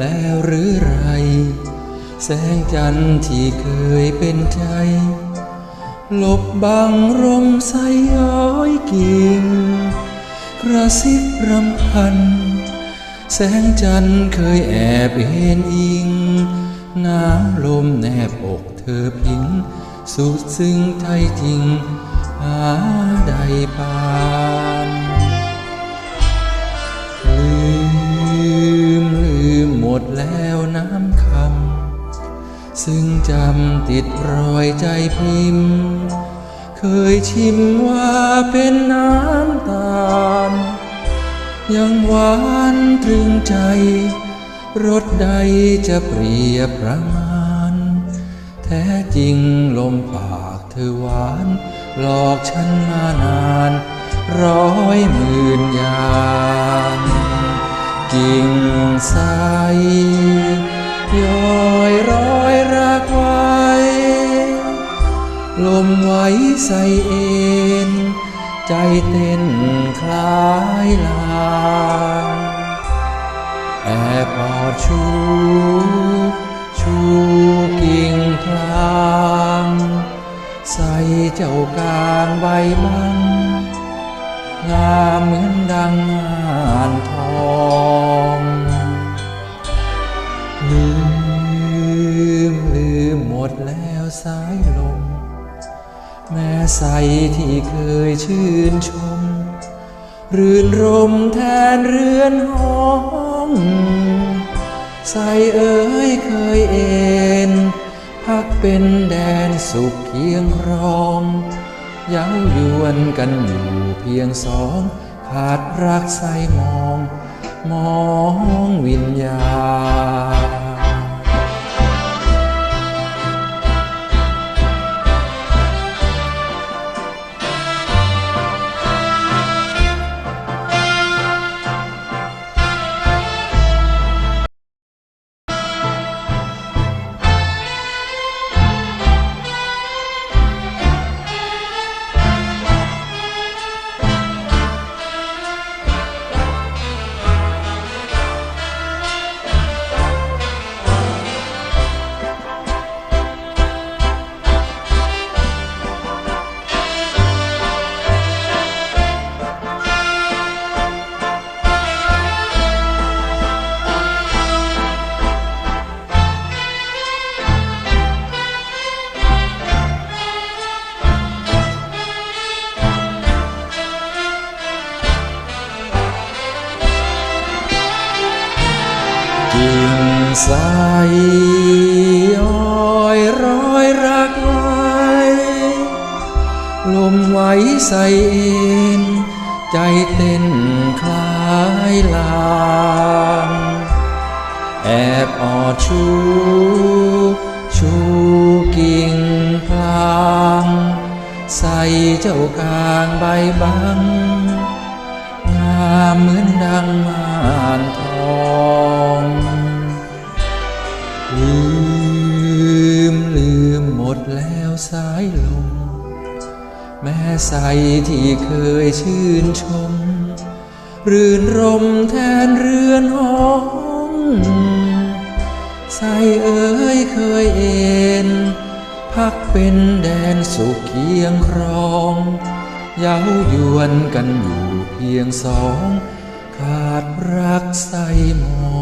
แล้วหรือไร แสงจันทร์ที่เคยเป็นใจ ลบบังรมใสย้อยกิ่งกระซิบรำพัน แสงจันทร์เคยแอบเห็นอิงน้ำลมแนบอกเธอพิง สุดซึ้งไทยจริง หาใดปาน ซึ่งจำติดรอยใจพิมพ์ เคยชิมว่าเป็นน้ำตาล ยังหวานตรึงใจ รสใดจะเปรียบประมาณ แท้จริงลมปากเธอหวาน หลอกฉันมานาน ร้อยหมื่นอย่าง กิ่งใสย้ ลมไหวใส่เอ็นใจเต้นคล้ายลางแอบกอดชูชูกิ่งพลางใส่เจ้ากางใบบังงามเหมือนดังงานทองลืมลืมหมดแล้วสาย แม่ใสที่เคยชื่นชม รื่นรมแทนเรือนห้อง ใสเอ๋ยเคยเอ็นพักเป็นแดนสุขเคียงครองเย้ายวนกันอยู่เพียงสอง ขาดรักใสมอง มองวิญญาณ กิ่งใสย้อยร้อยรักไว้ ลมไหวใส่เอ็นใจเต้นคลายลางแอบออดชู ชูกิ่งพลางใส่เจ้ากลางใบบัง งามเหมือนดังม่านทอง สายลม แม่ใสที่เคยชื่นชม รื่นรมแทนเรือนห้องใสเอ๋ยเคยเอ็นพักเป็นแดนสุขเคียงครองเย้ายวนกันอยู่เพียงสอง ขาดรักใสมอง